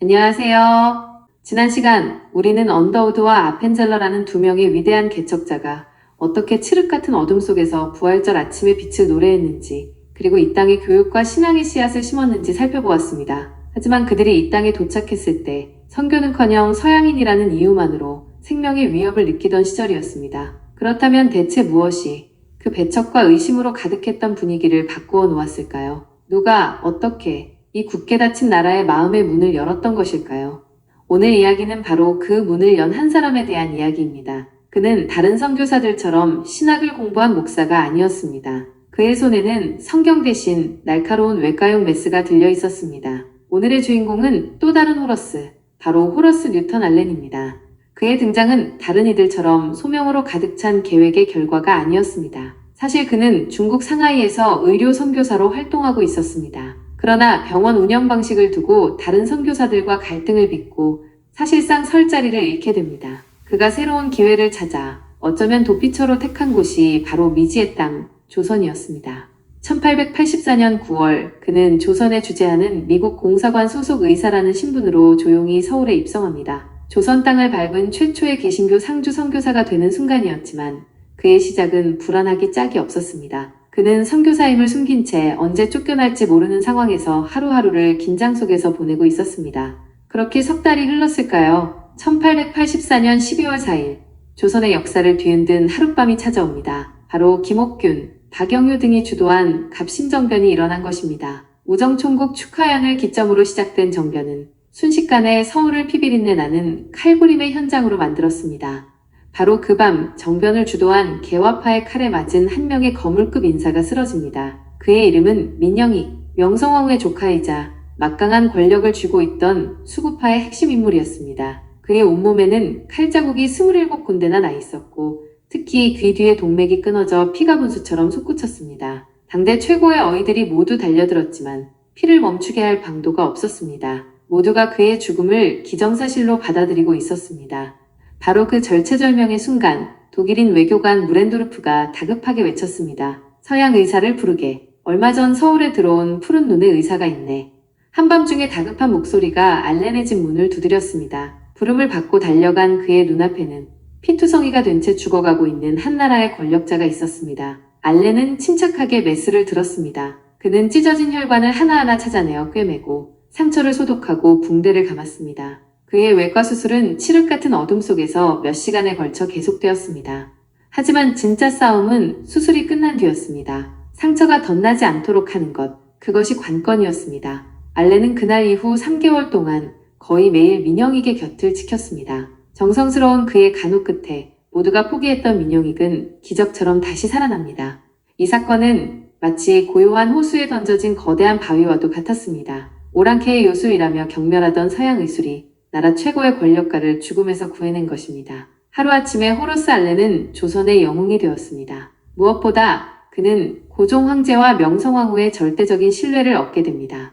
안녕하세요. 지난 시간 우리는 언더우드와 아펜젤러라는 두 명의 위대한 개척자가 어떻게 칠흑 같은 어둠 속에서 부활절 아침의 빛을 노래했는지 그리고 이 땅에 교육과 신앙의 씨앗을 심었는지 살펴보았습니다. 하지만 그들이 이 땅에 도착했을 때 선교는커녕 서양인이라는 이유만으로 생명의 위협을 느끼던 시절이었습니다. 그렇다면 대체 무엇이 그 배척과 의심으로 가득했던 분위기를 바꾸어 놓았을까요? 누가 어떻게 이 굳게 닫힌 나라의 마음의 문을 열었던 것일까요? 오늘 이야기는 바로 그 문을 연 한 사람에 대한 이야기입니다. 그는 다른 선교사들처럼 신학을 공부한 목사가 아니었습니다. 그의 손에는 성경 대신 날카로운 외과용 메스가 들려 있었습니다. 오늘의 주인공은 또 다른 호러스, 바로 호러스 뉴턴 알렌입니다. 그의 등장은 다른 이들처럼 소명으로 가득 찬 계획의 결과가 아니었습니다. 사실 그는 중국 상하이에서 의료 선교사로 활동하고 있었습니다. 그러나 병원 운영 방식을 두고 다른 선교사들과 갈등을 빚고 사실상 설 자리를 잃게 됩니다. 그가 새로운 기회를 찾아 어쩌면 도피처로 택한 곳이 바로 미지의 땅 조선이었습니다. 1884년 9월 그는 조선에 주재하는 미국 공사관 소속 의사라는 신분으로 조용히 서울에 입성합니다. 조선 땅을 밟은 최초의 개신교 상주 선교사가 되는 순간이었지만 그의 시작은 불안하기 짝이 없었습니다. 그는 선교사임을 숨긴 채 언제 쫓겨날지 모르는 상황에서 하루하루를 긴장 속에서 보내고 있었습니다. 그렇게 석 달이 흘렀을까요? 1884년 12월 4일 조선의 역사를 뒤흔든 하룻밤이 찾아옵니다. 바로 김옥균, 박영효 등이 주도한 갑신정변이 일어난 것입니다. 우정총국 축하연을 기점으로 시작된 정변은 순식간에 서울을 피비린내 나는 칼부림의 현장으로 만들었습니다. 바로 그 밤 정변을 주도한 개화파의 칼에 맞은 한 명의 거물급 인사가 쓰러집니다. 그의 이름은 민영익, 명성황후의 조카이자 막강한 권력을 쥐고 있던 수구파의 핵심 인물이었습니다. 그의 온몸에는 칼자국이 27군데나 나 있었고 특히 귀 뒤에 동맥이 끊어져 피가 분수처럼 솟구쳤습니다. 당대 최고의 어이들이 모두 달려들었지만 피를 멈추게 할 방도가 없었습니다. 모두가 그의 죽음을 기정사실로 받아들이고 있었습니다. 바로 그 절체절명의 순간 독일인 외교관 무렌도르프가 다급하게 외쳤습니다. 서양 의사를 부르게. 얼마 전 서울에 들어온 푸른 눈의 의사가 있네. 한밤중에 다급한 목소리가 알렌의 집 문을 두드렸습니다. 부름을 받고 달려간 그의 눈앞에는 피투성이가 된 채 죽어가고 있는 한 나라의 권력자가 있었습니다. 알렌은 침착하게 메스를 들었습니다. 그는 찢어진 혈관을 하나하나 찾아내어 꿰매고 상처를 소독하고 붕대를 감았습니다. 그의 외과 수술은 칠흑 같은 어둠 속에서 몇 시간에 걸쳐 계속되었습니다. 하지만 진짜 싸움은 수술이 끝난 뒤였습니다. 상처가 덧나지 않도록 하는 것, 그것이 관건이었습니다. 알렌은 그날 이후 3개월 동안 거의 매일 민영익의 곁을 지켰습니다. 정성스러운 그의 간호 끝에 모두가 포기했던 민영익은 기적처럼 다시 살아납니다. 이 사건은 마치 고요한 호수에 던져진 거대한 바위와도 같았습니다. 오랑캐의 요술이라며 경멸하던 서양 의술이 나라 최고의 권력가를 죽음에서 구해낸 것입니다. 하루아침에 호러스 알렌은 조선의 영웅이 되었습니다. 무엇보다 그는 고종 황제와 명성 황후의 절대적인 신뢰를 얻게 됩니다.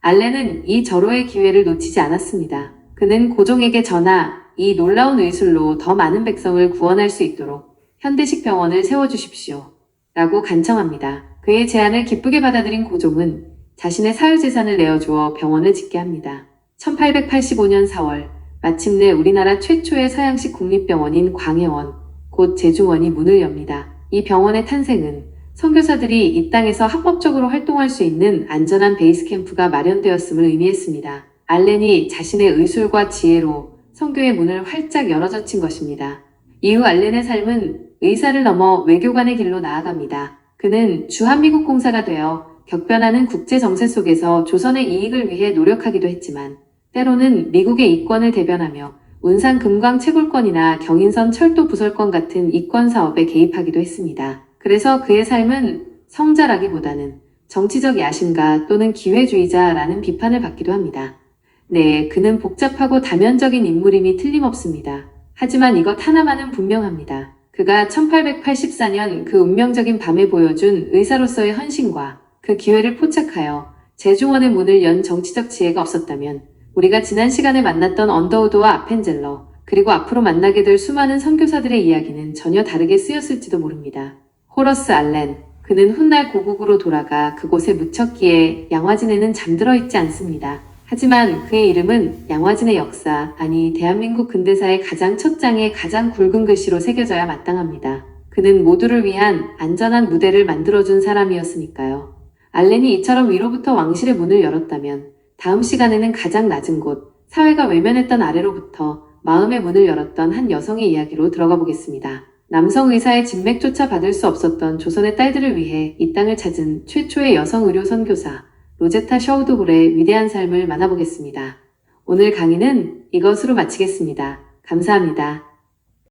알렌은 이 절호의 기회를 놓치지 않았습니다. 그는 고종에게 전하 이 놀라운 의술로 더 많은 백성을 구원할 수 있도록 현대식 병원을 세워주십시오. 라고 간청합니다. 그의 제안을 기쁘게 받아들인 고종은 자신의 사유재산을 내어주어 병원을 짓게 합니다. 1885년 4월, 마침내 우리나라 최초의 서양식 국립병원인 광해원, 곧 제중원이 문을 엽니다. 이 병원의 탄생은 선교사들이 이 땅에서 합법적으로 활동할 수 있는 안전한 베이스 캠프가 마련되었음을 의미했습니다. 알렌이 자신의 의술과 지혜로 선교의 문을 활짝 열어젖힌 것입니다. 이후 알렌의 삶은 의사를 넘어 외교관의 길로 나아갑니다. 그는 주한미국 공사가 되어 격변하는 국제 정세 속에서 조선의 이익을 위해 노력하기도 했지만 때로는 미국의 이권을 대변하며 운산 금광 채굴권이나 경인선 철도 부설권 같은 이권 사업에 개입하기도 했습니다. 그래서 그의 삶은 성자라기보다는 정치적 야심가 또는 기회주의자라는 비판을 받기도 합니다. 네, 그는 복잡하고 다면적인 인물임이 틀림없습니다. 하지만 이것 하나만은 분명합니다. 그가 1884년 그 운명적인 밤에 보여준 의사로서의 헌신과 그 기회를 포착하여 제중원의 문을 연 정치적 지혜가 없었다면 우리가 지난 시간에 만났던 언더우드와 아펜젤러 그리고 앞으로 만나게 될 수많은 선교사들의 이야기는 전혀 다르게 쓰였을지도 모릅니다. 호러스 알렌 그는 훗날 고국으로 돌아가 그곳에 묻혔기에 양화진에는 잠들어 있지 않습니다. 하지만 그의 이름은 양화진의 역사, 아니 대한민국 근대사의 가장 첫 장에 가장 굵은 글씨로 새겨져야 마땅합니다. 그는 모두를 위한 안전한 무대를 만들어준 사람이었으니까요. 알렌이 이처럼 위로부터 왕실의 문을 열었다면 다음 시간에는 가장 낮은 곳, 사회가 외면했던 아래로부터 마음의 문을 열었던 한 여성의 이야기로 들어가 보겠습니다. 남성 의사의 진맥조차 받을 수 없었던 조선의 딸들을 위해 이 땅을 찾은 최초의 여성 의료 선교사 로제타 셔우드홀의 위대한 삶을 만나보겠습니다. 오늘 강의는 이것으로 마치겠습니다. 감사합니다.